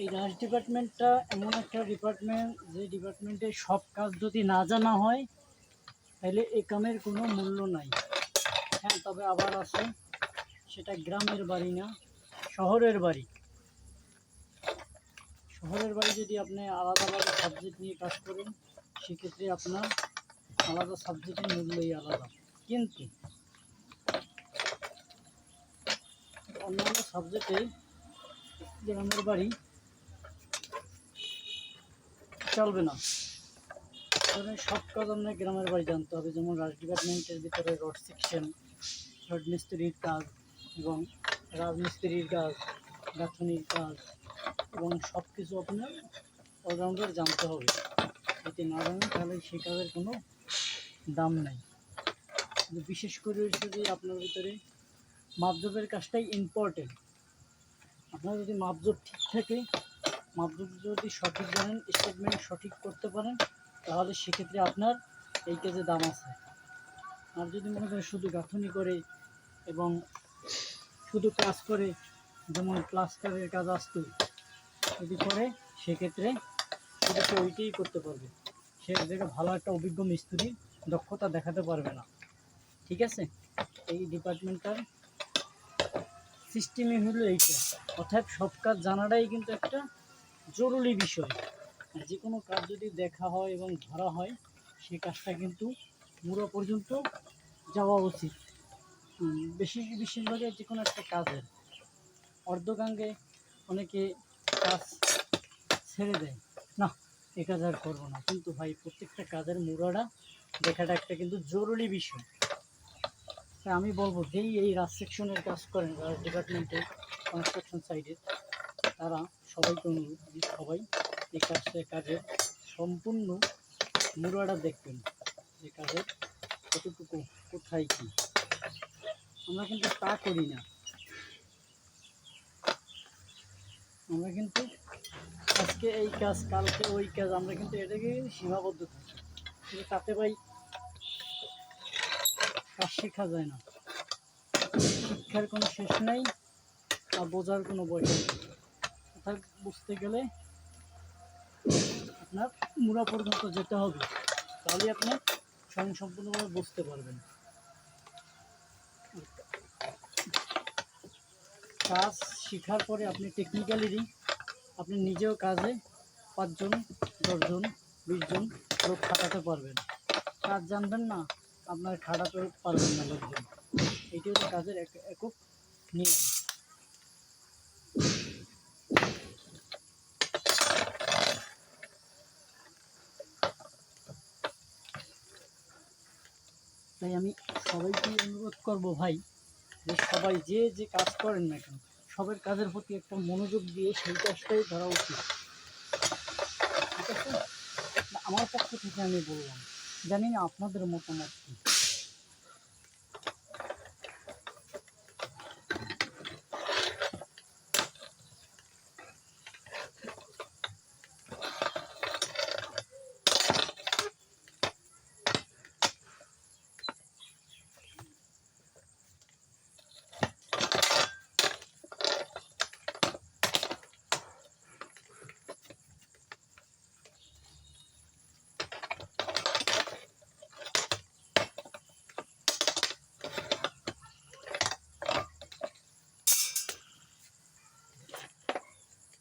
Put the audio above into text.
এই রাজ ডিপার্টমেন্টটা এমন একটা ডিপার্টমেন্ট যে ডিপার্টমেন্টে সব কাজ যদি না জানা হয়, তাহলে এই কামের কোনো মূল্য নাই। হ্যাঁ তবে আবার আছে, সেটা গ্রামের বাড়ি না, শহরের বাড়ি। শহরের বাড়ি যদি আপনি আলাদা আলাদা সাবজেক্ট নিয়ে কাজ করেন, সেক্ষেত্রে আপনার আলাদা সাবজেক্টের মূল্যই আলাদা। কিন্তু অন্যান্য সাবজেক্টে গ্রামের বাড়ি চলবে না। ধরেন সব কাজ গ্রামের বাড়ি জানতে হবে, যেমন রাজ ডিপার্টমেন্টের ভিতরে রড সেকশন রড মিস্ত্রির কাজ এবং রাজমিস্ত্রির কাজ, গাঁথনির কাজ এবং সব কিছু আপনার অলরাউন্ডার জানতে হবে। যদি না জানেন, তাহলে সেই কাজের কোনো দাম নাই। বিশেষ করে যদি আপনার ভিতরে মাপজবের কাজটাই ইম্পর্টেন্ট আপনার যদি মাপজব ঠিক থাকে মাপজব যদি সঠিক জানেন স্টেটমেন্ট সঠিক করতে পারেন, তাহলে সেক্ষেত্রে আপনার এই কাজে দাম আছে। আর যদি মনে করেন শুধু গাঁথনি করে এবং শুধু কাজ করে, যেমন প্লাস্টারের কাজ আসতো, যদি করে, সেক্ষেত্রে শুধু সে ওইটাই করতে পারবে। সে যেটা ভালো একটা অভিজ্ঞ মিস্ত্রি দক্ষতা দেখাতে পারবে না। ঠিক আছে? এই ডিপার্টমেন্টটার সিস্টেমই হলো এইটা। অর্থাৎ সব কাজ জানাটাই কিন্তু একটা জরুরি বিষয়। যে কোনো কাজ যদি দেখা হয় এবং ধরা হয় সেই কাজটা কিন্তু মুড়ো পর্যন্ত যাওয়া উচিত। বেশি বিশেষভাবে যে কোনো একটা কাজের। অর্ধকাঙ্গে অনেকে কাজ ছেড়ে দেয়। না, এ কাজ আর করব না। কিন্তু ভাই, প্রত্যেকটা কাজের মুড়াটা দেখাটা একটা কিন্তু জরুরি বিষয়। আমি বলব, যেই এই রাজ সেকশনের কাজ করেন, রাজ ডিপার্টমেন্টে কনস্ট্রাকশন সাইডে তারা সবাইকে অনুরোধ সবাই এই কাজটা কাজের সম্পূর্ণ মুড়াটা দেখবেন যে কাজের কতটুকু, কোথায় কী। আমরা কিন্তু তা করি না। আমরা কিন্তু আজকে এই কাজ, কালকে ওই কাজ, আমরা কিন্তু এটাকে সীমাবদ্ধ থাকি। কিন্তু তাতে ভাই কাজ শেখা যায় না। শিক্ষার কোনো শেষ নাই আর বোঝার কোনো বয়স নেই। অর্থাৎ বুঝতে গেলে আপনার মুড়া পর্যন্ত যেতে হবে। তাহলে আপনি স্বয়ং সম্পূর্ণভাবে বুঝতে পারবেন। কাজ শেখার পরে আপনি টেকনিক্যালিরই আপনি নিজেও কাজে পাঁচজন, দশজন, বিশজন লোক খাটাতে পারবেন। কাজ জানবেন না, আপনার খাটাতে পারবেন না লোকজন। এটি হচ্ছে কাজের এক একক নিয়ম। তাই আমি সবাইকে অনুরোধ করব ভাই যে সবাই যে যে কাজ করেন না কেন, সবের কাজের প্রতি একটা মনোযোগ দিয়ে সেই কাজটাই ধরা উচিত। ঠিক আছে? আমার পক্ষ থেকে আমি বললাম, জানি না আপনাদের মতামত কী।